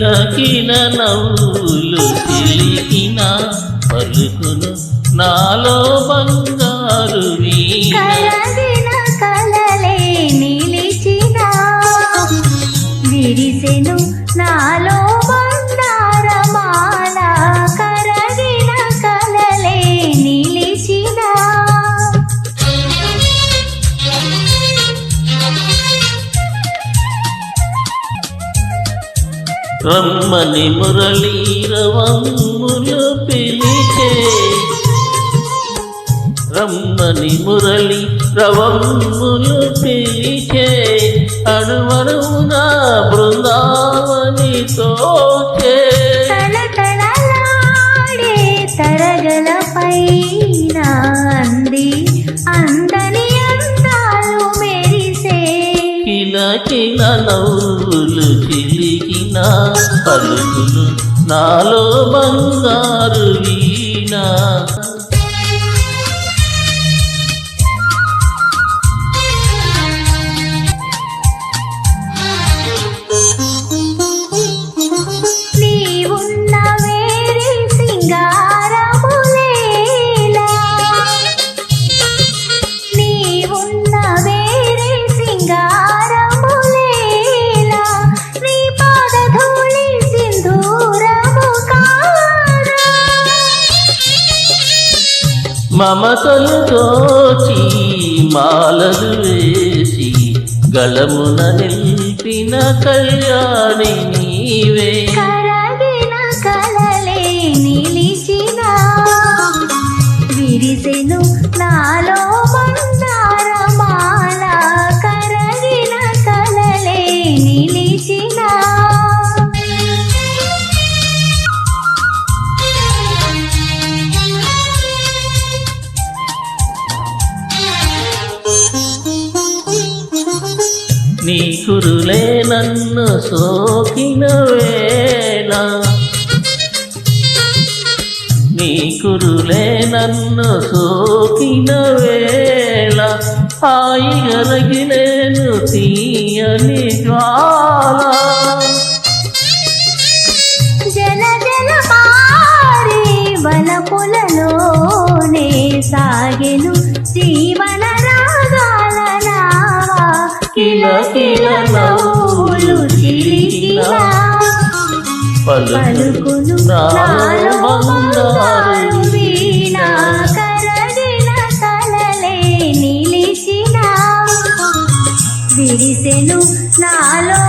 కిలకిల నవ్వులు చిలికిన పలుకును నాలో బంగారు కలలే నిలిచిన విరిసెను నాలో రమ్మని మురళీరవమ్ములు పిలిచే. రమ్మని మురళి రవమ్ములు పిలిచే. అణువణువున బృందావని తోచే. తరగల పైన అంది. అందని అందాలు మెరిసే. కిలకిల నవ్వులు చిలికిన పలుకులు నాలో బంగారు వీణ మమతలు తోచి మాలలు వేసి గళమున నిలిపిన కళ్యాణి నీవే. కరగిన కలలే నిలిచిన విరిసెను నీ కురులే నన్ను సోకిన వేళ. నీ కురులే నన్ను సోకిన వేళ. హాయిగా రగిలేను తీయని జ్వాల. జల జల మారి వలపులలోనే సాగెను జీవన పలుకును బంగారు వీణ కరగిన కలలే నిలిచిన విరిసెను నాలో